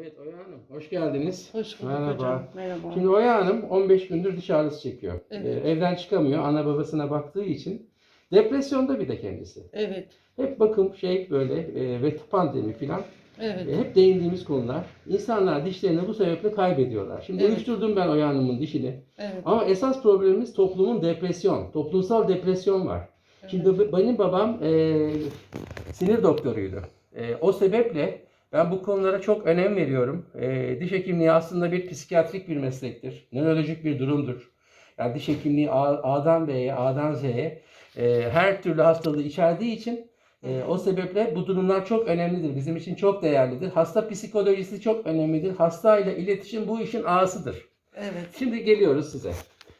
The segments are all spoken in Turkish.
Evet Oya Hanım, hoş geldiniz. Hoş bulduk Merhaba. hocam. Merhaba. Şimdi Oya Hanım 15 gündür diş ağrısı çekiyor. Evet. Ee, evden çıkamıyor ana babasına baktığı için. Depresyonda bir de kendisi. Evet. Hep bakım şey böyle e, ve pandemi filan Evet. e, hep değindiğimiz konular. İnsanlar dişlerini bu sebeple kaybediyorlar. Şimdi Evet. uyuşturdum ben Oya Hanım'ın dişini. Evet. Ama esas problemimiz toplumun depresyon. Toplumsal depresyon var. Şimdi b- benim babam e, sinir doktoruydu. E, o sebeple ben bu konulara çok önem veriyorum. E, diş hekimliği aslında bir psikiyatrik bir meslektir. Nörolojik bir durumdur. Yani diş hekimliği A'dan B'ye, A'dan Z'ye e, her türlü hastalığı içerdiği için e, o sebeple bu durumlar çok önemlidir. Bizim için çok değerlidir. Hasta psikolojisi çok önemlidir. Hasta ile iletişim bu işin ağasıdır. Evet. Şimdi geliyoruz size.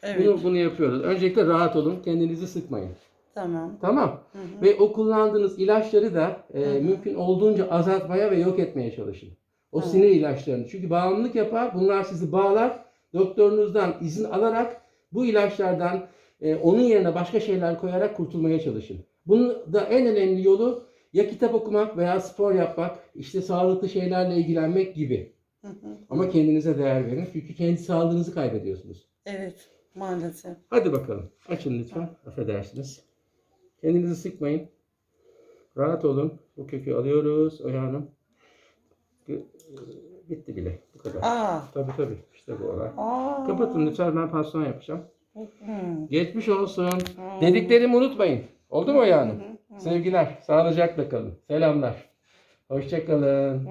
Evet. Bunu, bunu yapıyoruz. Öncelikle rahat olun. Kendinizi sıkmayın. Tamam. Tamam. Hı hı. Ve o kullandığınız ilaçları da e, Hı hı. mümkün olduğunca azaltmaya ve yok etmeye çalışın. O Hı. sinir ilaçlarını. Çünkü bağımlılık yapar. Bunlar sizi bağlar. Doktorunuzdan izin alarak bu ilaçlardan e, onun yerine başka şeyler koyarak kurtulmaya çalışın. Bunun da en önemli yolu ya kitap okumak veya spor yapmak, işte sağlıklı şeylerle ilgilenmek gibi. Hı hı. Ama kendinize değer verin. Çünkü kendi sağlığınızı kaybediyorsunuz. Evet. Maalesef. Hadi bakalım. Açın lütfen. Affedersiniz. Kendinizi sıkmayın. Rahat olun. Bu kökü alıyoruz. Oya Hanım. Gö- Bitti bile. Bu kadar. Aa. Tabii tabii. İşte bu olay. Aa. Kapatın lütfen. Ben pansuman yapacağım. Hı. Geçmiş olsun. Hı. Dediklerimi unutmayın. Oldu mu Oya Hanım? Hı. Sevgiler. Sağlıcakla kalın. Selamlar. Hoşçakalın. Hı.